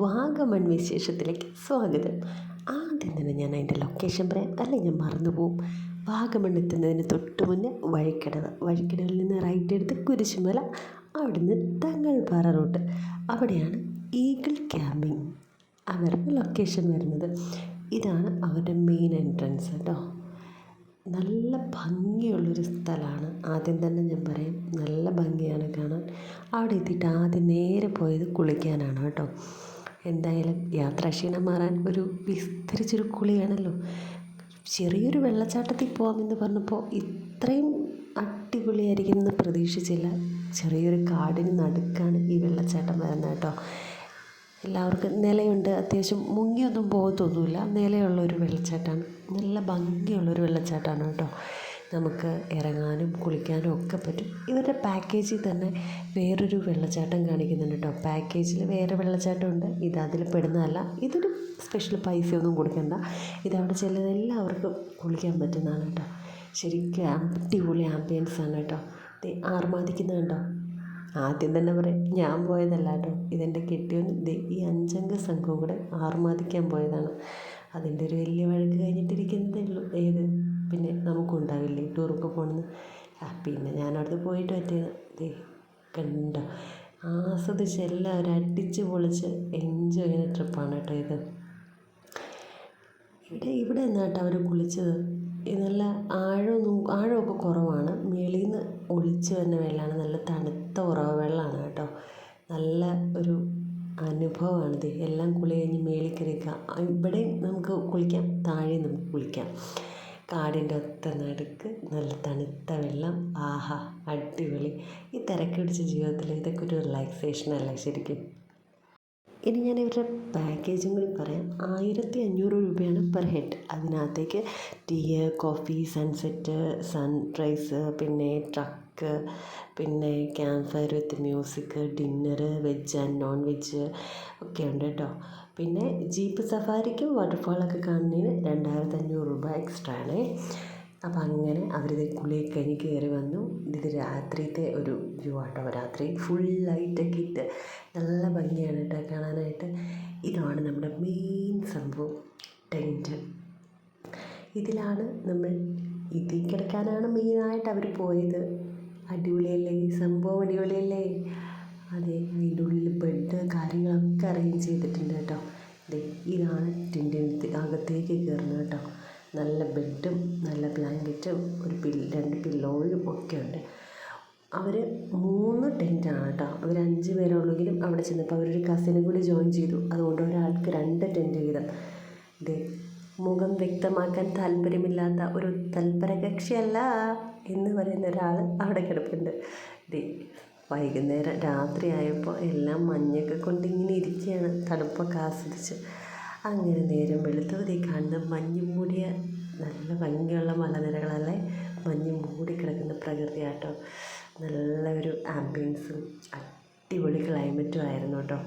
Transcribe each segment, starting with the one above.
വാഗമൺ വിശേഷത്തിലേക്ക് സ്വാഗതം. ആദ്യം തന്നെ ഞാൻ അതിന്റെ ലൊക്കേഷൻ പറയാം. അല്ലെങ്കിൽ ഞാൻ മറന്നുപോകും വാഗമൺ എത്തുന്നതിന് തൊട്ട് മുന്നേ വഴിക്കടവ്. വഴിക്കടവിൽ നിന്ന് റൈറ്റ് എടുത്ത് കുരിശുമല അവിടുന്ന് തങ്ങൾപ്പാറ റൂട്ട്. അവിടെയാണ് ഈഗിൾ ക്യാമ്പിംഗ് അവരുടെ ലൊക്കേഷൻ വരുന്നത്. ഇതാണ് അവരുടെ മെയിൻ എൻട്രൻസ് കേട്ടോ നല്ല ഭംഗിയുള്ളൊരു സ്ഥലമാണ്. ആദ്യം തന്നെ ഞാൻ പറയും നല്ല ഭംഗിയാണ് കാണാൻ. അവിടെ എത്തിയിട്ട് ആദ്യം നേരെ പോയത് കുളിക്കാനാണ് കേട്ടോ. എന്തായാലും യാത്രാക്ഷീണം മാറാൻ ഒരു വിസ്തരിച്ചൊരു കുളിയാണല്ലോ. ചെറിയൊരു വെള്ളച്ചാട്ടത്തിൽ പോകാമെന്ന് പറഞ്ഞപ്പോൾ ഇത്രയും അടിപൊളിയായിരിക്കും എന്ന് പ്രതീക്ഷിച്ചില്ല. ചെറിയൊരു കാടിന് നടുക്കാണ് ഈ വെള്ളച്ചാട്ടം വരുന്നത് കേട്ടോ. എല്ലാവർക്കും നിലയുണ്ട്. അത്യാവശ്യം മുങ്ങിയൊന്നും പോകത്തൊന്നുമില്ല നിലയുള്ള ഒരു വെള്ളച്ചാട്ടമാണ്. നല്ല ഭംഗിയുള്ളൊരു വെള്ളച്ചാട്ടമാണ് കേട്ടോ. നമുക്ക് ഇറങ്ങാനും കുളിക്കാനും ഒക്കെ പറ്റും. ഇവരുടെ പാക്കേജിൽ തന്നെ വേറൊരു വെള്ളച്ചാട്ടം കാണിക്കുന്നുണ്ട് കേട്ടോ. പാക്കേജിൽ വേറെ വെള്ളച്ചാട്ടമുണ്ട്. ഇത് അതിൽ പെടുന്നതല്ല. ഇതൊരു സ്പെഷ്യൽ പൈസയൊന്നും കൊടുക്കണ്ട. ഇതവിടെ ചെല്ലുന്ന എല്ലാവർക്കും കുളിക്കാൻ പറ്റുന്നതാണ് കേട്ടോ. ശരിക്കും അടിപൊളി ആംബിയൻസ് ആണ് കേട്ടോ. ദേ ആർമാദിക്കുന്നത് കണ്ടോ ആദ്യം തന്നെ പറയാം ഞാൻ പോയതല്ല കേട്ടോ. ഇതെന്റെ കെട്ടിയോ ദേ ഈ അഞ്ചംഗ സംഘവും കൂടെ ആർമാദിക്കാൻ പോയതാണ്. അതിന്റെ ഒരു വലിയ വഴക്ക് കഴിഞ്ഞിട്ടിരിക്കുന്നതേ ഉള്ളൂ. ഏത്? പിന്നെ നമുക്കുണ്ടാവില്ലേ? ടൂറൊക്കെ പോകണമെന്ന് ആ പിന്നെ ഞാൻ അവിടുന്ന് പോയിട്ട് പറ്റിയത് ദേ കണ്ടോ? ആസ്വദിച്ച് എല്ലാവരും അടിച്ച് പൊളിച്ച് എൻജോയ് ചെയ്യുന്ന ട്രിപ്പാണ് കേട്ടോ ഇത്. ഇവിടെ ഇവിടെ നിന്നാണ് കേട്ടോ അവർ കുളിച്ചത്? നല്ല ആഴം ആഴമൊക്കെ കുറവാണ്. മേളിൽ നിന്ന് ഒലിച്ച് വരുന്ന വെള്ളമാണ് നല്ല തണുത്ത ഉറവ വെള്ളമാണ് കേട്ടോ. നല്ല ഒരു അനുഭവമാണിത് എല്ലാം കുളി കഴിഞ്ഞ് മേളിൽ കയറിയേക്കുക. ഇവിടെയും നമുക്ക് കുളിക്കാം. താഴെയും നമുക്ക് കുളിക്കാം. കാടിന്റെ ഒത്ത നടുക്ക് നല്ല തണുത്ത വെള്ളം ആഹാ അടിപൊളി. ഈ തിരക്ക് പിടിച്ച ജീവിതത്തിൽ ഇതൊക്കെ ഒരു റിലാക്സേഷൻ അല്ലേ ശരിക്കും? ഇനി ഞാൻ ഇവരുടെ പാക്കേജും കൂടി പറയാം. ആയിരത്തി അഞ്ഞൂറ് രൂപയാണ് പെർ ഹെഡ് അതിനകത്തേക്ക് ടീ കോഫി സൺസെറ്റ് സൺറൈസ് പിന്നെ ട്രക്ക് പിന്നെ camp fire with music dinner veg and non veg ഒക്കെ ഉണ്ട് കേട്ടോ. പിന്നെ ജീപ്പ് സഫാരിക്കും വാട്ടർഫാളൊക്കെ കാണുന്നതിന് രണ്ടായിരത്തി അഞ്ഞൂറ് രൂപ എക്സ്ട്രാ ആണേ അപ്പം അങ്ങനെ അവരിത് കുളിയൊക്കെ കഴിഞ്ഞ് കയറി വന്നു. ഇത് രാത്രിയത്തെ ഒരു വ്യൂ ആട്ടോ. രാത്രി ഫുൾ ലൈറ്റൊക്കെ ഇട്ട് നല്ല ഭംഗിയാണ് കേട്ടോ കാണാനായിട്ട്. ഇതാണ് നമ്മുടെ മെയിൻ സംഭവം. ടെന്റ് ഇതിലാണ് നമ്മൾ ഇതിൽ കിടക്കാനാണ് മെയിനായിട്ട് അവർ പോയത്. അടിപൊളിയല്ലേ? സംഭവം അടിപൊളിയല്ലേ? അതെ അതിന്റെ ഉള്ളിൽ ബെഡ് കാര്യങ്ങളൊക്കെ അറേഞ്ച് ചെയ്തിട്ടുണ്ട് കേട്ടോ. ദേ ഇതാണ് ടിന്റെ അകത്തേക്ക് കയറുന്നത് കേട്ടോ. നല്ല ബെഡും നല്ല ബ്ലാങ്കറ്റും ഒരു പിൽ രണ്ട് പില്ലോയും ഒക്കെ ഉണ്ട്. അവർ മൂന്ന് ടെന്റാണ് കേട്ടോ. അവർ അഞ്ച് പേരുള്ളെങ്കിലും അവിടെ ചെന്നപ്പോൾ അവരൊരു കസിനും കൂടി ജോയിൻ ചെയ്തു. അതുകൊണ്ട് ഒരാൾക്ക് രണ്ട് ടെന്റ് വീതം. ദേ മുഖം വ്യക്തമാക്കാൻ താല്പര്യമില്ലാത്ത ഒരു തൽപരകക്ഷിയല്ല എന്ന് പറയുന്ന ഒരാൾ അവിടെ കിടപ്പുണ്ട്. ദേ വൈകുന്നേരം രാത്രിയായപ്പോൾ എല്ലാം മഞ്ഞൊക്കെ കൊണ്ട് ഇങ്ങനെ ഇരിക്കുകയാണ്. തണുപ്പൊക്കെ ആസ്വദിച്ച്. അങ്ങനെ നേരം വെളുത്തവതി കാണുന്ന മഞ്ഞ് മൂടിയ നല്ല ഭംഗിയുള്ള മലനിരകളല്ലേ? മഞ്ഞ് മൂടി കിടക്കുന്ന പ്രകൃതിയാട്ടോ. നല്ല ഒരു ആംബിയൻസും അടിപൊളി ക്ലൈമറ്റും ആയിരുന്നു കേട്ടോ.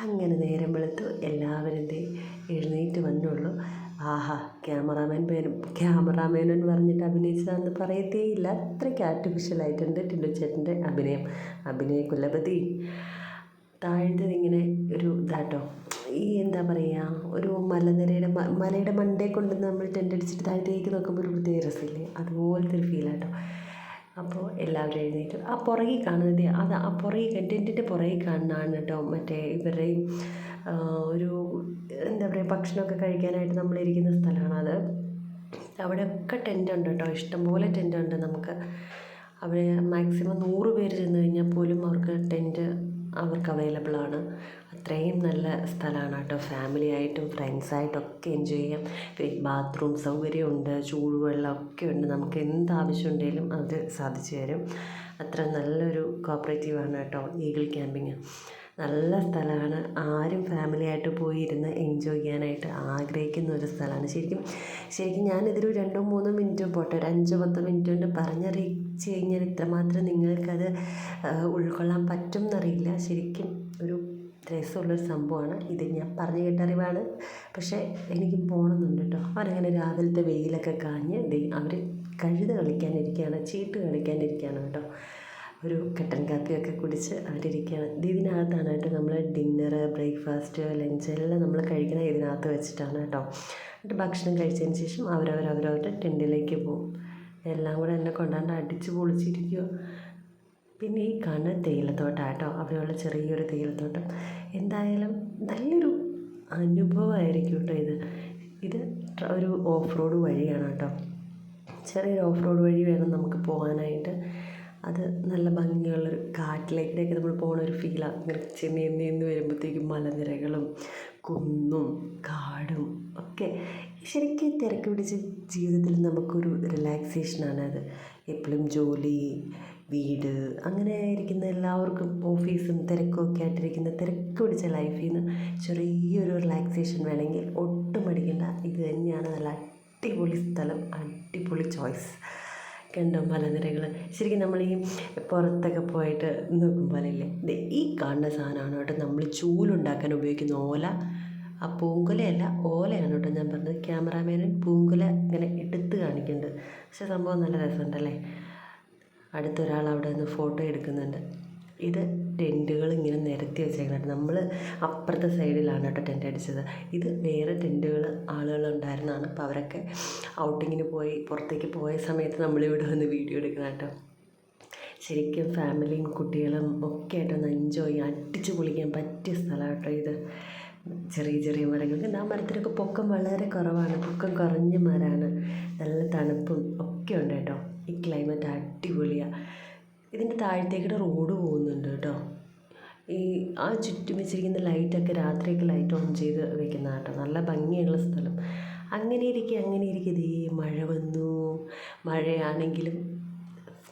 അങ്ങനെ നേരം വെളുത്തു എല്ലാവരും എഴുന്നേറ്റ് വന്നുള്ളൂ. ആഹാ ക്യാമറാമാൻ പേരും ക്യാമറാമാൻ എന്ന് പറഞ്ഞിട്ട് അഭിനയിച്ചതാണെന്ന് പറയത്തേയില്ല അത്രയ്ക്ക് ആർട്ടിഫിഷ്യലായിട്ടുണ്ട് ടിൻഡു ചേട്ടന്റെ അഭിനയം. അഭിനയ കുലപതി. താഴ്ന്നത് ഇങ്ങനെ ഒരു ഇതാട്ടോ. ഈ എന്താ പറയുക ഒരു മലനിരയുടെ മലയുടെ മണ്ടേ കൊണ്ട് നമ്മൾ ടെന്റ് അടിച്ചിട്ട് താഴത്തേക്ക് നോക്കുമ്പോൾ ഒരു പ്രത്യേക രസമില്ലേ? അതുപോലത്തെ ഒരു ഫീലാട്ടോ അപ്പോൾ എല്ലാവരും എഴുന്നേറ്റ് ആ പുറകിൽ കാണുന്നത് അത് ആ പുറകിൽ ടെന്റിന്റെ പുറകിൽ കാണുന്നതാണ് കേട്ടോ. മറ്റേ ഇവരുടെയും ഒരു എന്താ പറയുക ഭക്ഷണമൊക്കെ കഴിക്കാനായിട്ട് നമ്മളിരിക്കുന്ന സ്ഥലമാണ് അത്. അവിടെയൊക്കെ ടെന്റ് ഉണ്ട് കേട്ടോ. ഇഷ്ടംപോലെ ടെന്റ് ഉണ്ട് നമുക്ക്. അവിടെ മാക്സിമം നൂറ് പേര് ചെന്ന് കഴിഞ്ഞാൽ പോലും അവർക്ക് ടെന്റ് അവർക്ക് അവൈലബിൾ ആണ്. അത്രയും നല്ല സ്ഥലമാണ് കേട്ടോ ഫാമിലി ആയിട്ടും ഫ്രണ്ട്സായിട്ടും ഒക്കെ എൻജോയ് ചെയ്യാം. ബാത്റൂം സൗകര്യമുണ്ട് ചൂടുവെള്ളം ഒക്കെ ഉണ്ട് നമുക്ക് എന്ത് ആവശ്യം ഉണ്ടെങ്കിലും അത് സാധിച്ചു തരും. അത്ര നല്ലൊരു കോപ്പറേറ്റീവാണ് കേട്ടോ ഈഗിൾ ക്യാമ്പിങ്. നല്ല സ്ഥലമാണ്. ആരും ഫാമിലി ആയിട്ട് പോയി ഇരുന്ന് എൻജോയ് ചെയ്യാനായിട്ട് ആഗ്രഹിക്കുന്ന ഒരു സ്ഥലമാണ്. ശരിക്കും ശരിക്കും ഞാനിതൊരു രണ്ടോ മൂന്നോ മിനിറ്റോ പോട്ടെ ഒരു അഞ്ചോ പത്തോ മിനിറ്റ് കൊണ്ട് പറഞ്ഞറിയിച്ച് കഴിഞ്ഞാൽ ഇത്രമാത്രം നിങ്ങൾക്കത് ഉൾക്കൊള്ളാൻ പറ്റും എന്നറിയില്ല ശരിക്കും ഒരു രസമുള്ളൊരു സംഭവമാണ്. ഇത് ഞാൻ പറഞ്ഞു കേട്ട അറിവാണ്. പക്ഷേ എനിക്ക് പോകണമെന്നുണ്ട് കേട്ടോ. അവരങ്ങനെ രാവിലത്തെ വെയിലൊക്കെ കാഞ്ഞ് ദേ അവർ കഴുത കളിക്കാനിരിക്കുകയാണ് ചീട്ട് കളിക്കാനിരിക്കുകയാണ് കേട്ടോ. ഒരു കട്ടൻ കാപ്പിയൊക്കെ കുടിച്ച് അവരിയ്ക്കുകയാണ് ഇത് ഇതിനകത്താണ് കേട്ടോ നമ്മൾ ഡിന്നറ് ബ്രേക്ക്ഫാസ്റ്റ് ലഞ്ച് എല്ലാം നമ്മൾ കഴിക്കണ ഇതിനകത്ത് വെച്ചിട്ടാണ് കേട്ടോ. എന്നിട്ട് ഭക്ഷണം കഴിച്ചതിന് ശേഷം അവരവരവരവരുടെ ടെന്റിലേക്ക് പോകും എല്ലാം കൂടെ എന്നെ കൊണ്ടാണ്ട് അടിച്ച് പൊളിച്ചിരിക്കുക പിന്നെ ഈ കാണുന്ന തേയിലത്തോട്ടം കേട്ടോ. അവിടെയുള്ള ചെറിയൊരു തേയിലത്തോട്ടം. എന്തായാലും നല്ലൊരു അനുഭവമായിരിക്കും കേട്ടോ ഇത്. ഇത് ഒരു ഓഫ് റോഡ് വഴിയാണ് കേട്ടോ. ചെറിയൊരു ഓഫ് റോഡ് വഴി വേണം നമുക്ക് പോകാനായിട്ട്. അത് നല്ല ഭംഗിയുള്ളൊരു കാട്ടിലേക്കിടയൊക്കെ നമ്മൾ പോകണ ഒരു ഫീലാണ് ഇങ്ങനെ ചെന്നി ചെന്ന് വരുമ്പോഴത്തേക്കും മലനിരകളും കുന്നും കാടും ഒക്കെ ശരിക്കും തിരക്ക് പിടിച്ച ജീവിതത്തിൽ നമുക്കൊരു റിലാക്സേഷനാണ് അത്. എപ്പോഴും ജോലി വീട് അങ്ങനെ ഇരിക്കുന്ന എല്ലാവർക്കും ഓഫീസും തിരക്കും ഒക്കെ ആയിട്ടിരിക്കുന്ന തിരക്ക് പിടിച്ച ലൈഫിൽ നിന്ന് ചെറിയൊരു റിലാക്സേഷൻ വേണമെങ്കിൽ ഒട്ടും പഠിക്കേണ്ട ഇത് തന്നെയാണ് നല്ല അടിപൊളി സ്ഥലം അടിപൊളി ചോയ്സ് കണ്ടോ മലനിരകൾ ശരിക്കും നമ്മൾ ഈ പുറത്തൊക്കെ പോയിട്ട് നോക്കുമ്പോഴല്ലേ ദേ ഈ കാണുന്ന സാധനമാണ് കേട്ടോ നമ്മൾ ചൂലുണ്ടാക്കാൻ ഉപയോഗിക്കുന്ന ഓല. ആ പൂങ്കുലയല്ല ഓലയാണ് കേട്ടോ ഞാൻ പറഞ്ഞത്. ക്യാമറാമാനൻ പൂങ്കുല ഇങ്ങനെ എടുത്ത് കാണിക്കുന്നുണ്ട്. പക്ഷെ സംഭവം നല്ല രസമുണ്ടല്ലേ? അടുത്തൊരാൾ അവിടെ നിന്ന് ഫോട്ടോ എടുക്കുന്നുണ്ട്. ഇത് ടെന്റുകൾ ഇങ്ങനെ നിരത്തി വെച്ചേക്കണം നമ്മൾ അപ്പുറത്തെ സൈഡിലാണ് കേട്ടോ ടെന്റ് അടിച്ചത്. ഇത് വേറെ ടെന്റുകൾ ആളുകൾ ഉണ്ടായിരുന്നതാണ്. അപ്പോൾ അവരൊക്കെ ഔട്ടിങ്ങിന് പോയി പുറത്തേക്ക് പോയ സമയത്ത് നമ്മളിവിടെ വന്ന് വീഡിയോ എടുക്കണം കേട്ടോ. ശരിക്കും ഫാമിലിയും കുട്ടികളും ഒക്കെ ആയിട്ടൊന്ന് എൻജോയ് ചെയ്യാൻ അടിച്ചു പൊളിക്കാൻ പറ്റിയ സ്ഥലമാണ് കേട്ടോ ഇത്. ചെറിയ ചെറിയ മരങ്ങൾക്ക്. ആ മരത്തിനൊക്കെ പൊക്കം വളരെ കുറവാണ്. പൊക്കം കുറഞ്ഞ മരമാണ്. നല്ല തണുപ്പും ഒക്കെ ഉണ്ട് കേട്ടോ. ഈ ക്ലൈമറ്റ് അടിപൊളിയാണ് ഇതിന്റെ താഴത്തേക്കൂടെ റോഡ് പോകുന്നുണ്ട് കേട്ടോ. ഈ ആ ചുറ്റും വെച്ചിരിക്കുന്ന ലൈറ്റൊക്കെ രാത്രിയൊക്കെ ലൈറ്റ് ഓൺ ചെയ്ത് വെക്കുന്ന കേട്ടോ. നല്ല ഭംഗിയുള്ള സ്ഥലം. അങ്ങനെ ഇരിക്കെ അങ്ങനെ ഇരിക്കെ ദേ മഴ വന്നു. മഴയാണെങ്കിലും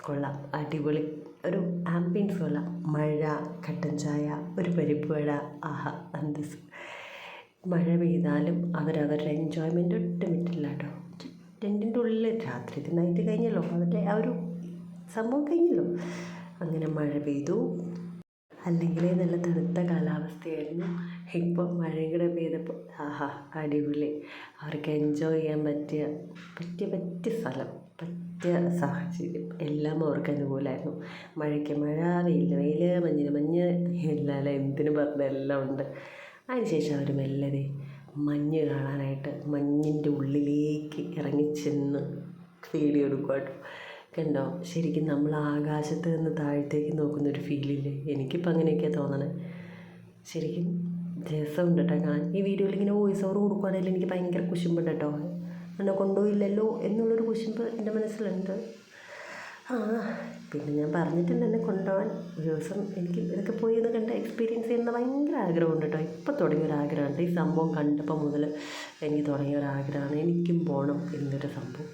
കൊള്ളാം. അടിപൊളി. ഒരു ആംബിയൻസ് കൊള്ളാം. മഴ കട്ടൻ ചായ ഒരു പരിപ്പ് വട ആഹാ അന്തസ് മഴ പെയ്താലും അവരവരുടെ എൻജോയ്മെന്റ് ഒട്ടും വിട്ടില്ല കേട്ടോ ടെന്റിന്റെ ഉള്ളിൽ രാത്രി നൈറ്റ് കഴിഞ്ഞല്ലോ. അവരുടെ ആ ഒരു സംഭവം കഴിഞ്ഞല്ലോ. അങ്ങനെ മഴ പെയ്തു. അല്ലെങ്കിൽ നല്ല തണുത്ത കാലാവസ്ഥയായിരുന്നു. ഇപ്പോൾ മഴയും കൂടെ പെയ്തപ്പോൾ ആഹാ അടിപൊളി. അവർക്ക് എൻജോയ് ചെയ്യാൻ പറ്റിയ പറ്റിയ പറ്റിയ സ്ഥലം പറ്റിയ സാഹചര്യം എല്ലാം അവർക്ക് അനുകൂലമായിരുന്നു മഴയ്ക്ക് മഴ വെയിലിന് വെയിൽ മഞ്ഞിന് മഞ്ഞ് എല്ലാം എന്തിനു പറഞ്ഞ എല്ലാം ഉണ്ട്. അതിനുശേഷം അവർ മെല്ലെ ദേ മഞ്ഞ് കാണാനായിട്ട് മഞ്ഞിന്റെ ഉള്ളിലേക്ക് ഇറങ്ങിച്ചെന്ന് വീഡിയോ എടുക്കും കേട്ടോ കണ്ടോ? ശരിക്കും നമ്മൾ ആകാശത്ത് നിന്ന് താഴത്തേക്ക് നോക്കുന്ന ഒരു ഫീലില്ലേ എനിക്കിപ്പോൾ അങ്ങനെയൊക്കെയാണ് തോന്നണേ. ശരിക്കും രസമുണ്ട് കേട്ടോ കാണാൻ. ഈ വീഡിയോയിൽ ഇങ്ങനെ വോയിസ് ഓവർ കൊടുക്കുകയാണെങ്കിൽ എനിക്ക് ഭയങ്കര കുശുമ്പുണ്ട് കേട്ടോ എന്നെ കൊണ്ടുപോയില്ലല്ലോ എന്നുള്ളൊരു കുശുമ്പ് എന്റെ മനസ്സിലുണ്ട്. പിന്നെ ഞാൻ പറഞ്ഞിട്ടുണ്ട് എന്നെ കൊണ്ടുപോകാൻ. ഒരു ദിവസം എനിക്ക് ഇതൊക്കെ പോയി ഒന്ന് കണ്ട് എക്സ്പീരിയൻസ് ചെയ്യുന്ന ഭയങ്കര ആഗ്രഹമുണ്ട് കേട്ടോ. ഇപ്പോൾ തുടങ്ങിയ ഒരു ആഗ്രഹമുണ്ട്. ഈ സംഭവം കണ്ടപ്പോൾ മുതൽ എനിക്ക് തുടങ്ങിയ ഒരു ആഗ്രഹമാണ്. എനിക്കും പോകണം എന്നൊരു സംഭവം.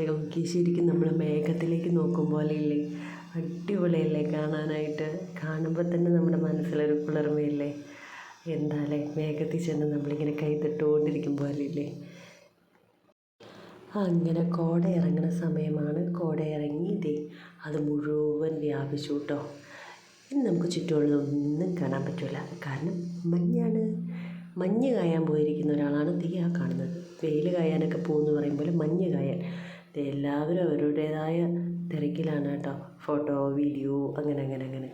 നോക്കി. ശരിക്കും നമ്മൾ മേഘത്തിലേക്ക് നോക്കും പോലെ ഇല്ലേ അടിപൊളിയല്ലേ കാണാനായിട്ട്? കാണുമ്പോൾ തന്നെ നമ്മുടെ മനസ്സിലൊരു കുളിർമയില്ലേ? എന്താല്ലേ മേഘത്തിൽ ചെന്ന് നമ്മളിങ്ങനെ കൈ തൊട്ടുകൊണ്ടിരിക്കും പോലെ ഇല്ലേ അങ്ങനെ കോട ഇറങ്ങുന്ന സമയമാണ് കോട ഇറങ്ങി ഇതേ അത് മുഴുവൻ വ്യാപിച്ചു കേട്ടോ. ഇനി നമുക്ക് ചുറ്റുമുള്ളതൊന്നും കാണാൻ പറ്റില്ല കാരണം മഞ്ഞാണ്. മഞ്ഞ് കായാൻ പോയിരിക്കുന്ന ഒരാളാണ് തീ ആ കാണുന്നത്. വെയിൽ കായാനൊക്കെ പോകുമെന്ന് പറയുമ്പോൾ മഞ്ഞ് കായാൻ. എല്ലാവരും അവരുടേതായ തിരക്കിലാണ് കേട്ടോ. ഫോട്ടോ വീഡിയോ അങ്ങനെ അങ്ങനെ അങ്ങനെ.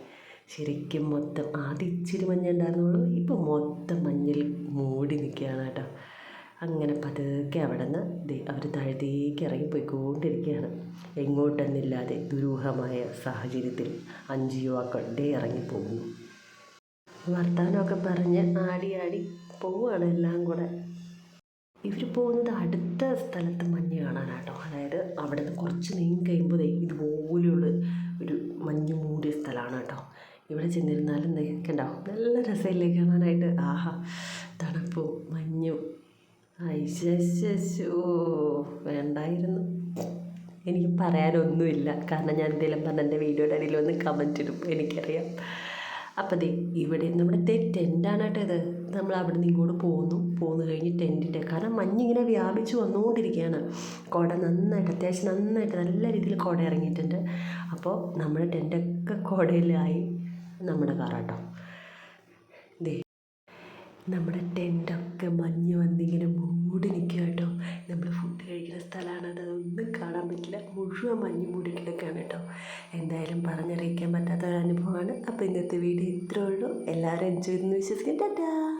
ശരിക്കും മൊത്തം ആദ്യം ഇച്ചിരി മഞ്ഞ ഉണ്ടായിരുന്നുള്ളൂ. ഇപ്പോൾ മൊത്തം മഞ്ഞിൽ മൂടി നിൽക്കുകയാണ് കേട്ടോ. അങ്ങനെ പതുക്കെ അവിടെ നിന്ന് അവർ താഴത്തേക്ക് ഇറങ്ങി പോയിക്കൊണ്ടിരിക്കുകയാണ്. എങ്ങോട്ടെന്നില്ലാതെ ദുരൂഹമായ സാഹചര്യത്തിൽ അഞ്ച് യുവാക്കൾ ഡേ ഇറങ്ങിപ്പോകുന്നു വർത്തമാനമൊക്കെ പറഞ്ഞ് ആടി ആടി പോവുകയാണ് എല്ലാം കൂടെ. ഇവർ പോകുന്നത് അടുത്ത സ്ഥലത്ത് മഞ്ഞ് കാണാനാട്ടോ. അതായത് അവിടെ നിന്ന് കുറച്ച് നീങ്ങി കഴിയുമ്പോൾ ദേ ഇതുപോലെയുള്ള ഒരു മഞ്ഞ് മൂടിയ സ്ഥലമാണ് കേട്ടോ ഇവിടെ ചെന്നിരുന്നാലും കണ്ടോ? നല്ല രസമില്ലേ കാണാനായിട്ട്. ആഹാ തണുപ്പും മഞ്ഞും. ഐശ്ശോ വേണ്ടായിരുന്നു. എനിക്ക് പറയാനൊന്നുമില്ല. കാരണം ഞാൻ എന്തെങ്കിലും പറഞ്ഞ എന്റെ വീഡിയോയുടെ അടിയിൽ ഒന്ന് കമന്റ് ഇടും. എനിക്കറിയാം. അപ്പം ദേ ഇവിടെ നമ്മുടെ തേ ടെന്റാണ് കേട്ടോ നമ്മൾ അവിടെ നിന്ന് ഇങ്ങോട്ട് പോകുന്നു പോന്നു കഴിഞ്ഞ് ടെന്റിന്റെ കാരണം മഞ്ഞിങ്ങനെ വ്യാപിച്ച് വന്നുകൊണ്ടിരിക്കുകയാണ്. കുട നന്നായിട്ട് അത്യാവശ്യം നന്നായിട്ട് നല്ല രീതിയിൽ കുട ഇറങ്ങിയിട്ടുണ്ട്. അപ്പോൾ നമ്മുടെ ടെന്റൊക്കെ കുടയിലായി. നമ്മുടെ കാറാട്ടോ. നമ്മുടെ ടെന്റൊക്കെ മഞ്ഞ് വന്നിങ്ങനെ മൂടി നിൽക്കുക കേട്ടോ. നമ്മൾ ഫുഡ് കഴിക്കുന്ന സ്ഥലമാണ്. അതൊന്നും കാണാൻ പറ്റില്ല. മുഴുവൻ മഞ്ഞ് മൂടി കിടക്കുകയാണ് കേട്ടോ. എന്തായാലും പറഞ്ഞറിയിക്കാൻ പറ്റാത്ത ഒരു അനുഭവമാണ്. അപ്പോൾ ഇന്നത്തെ വീഡിയോ ഇത്രേ ഉള്ളൂ. എല്ലാവരും എൻജോയ് ചെയ്തെന്ന് വിശ്വസിക്കാം ടാറ്റാ!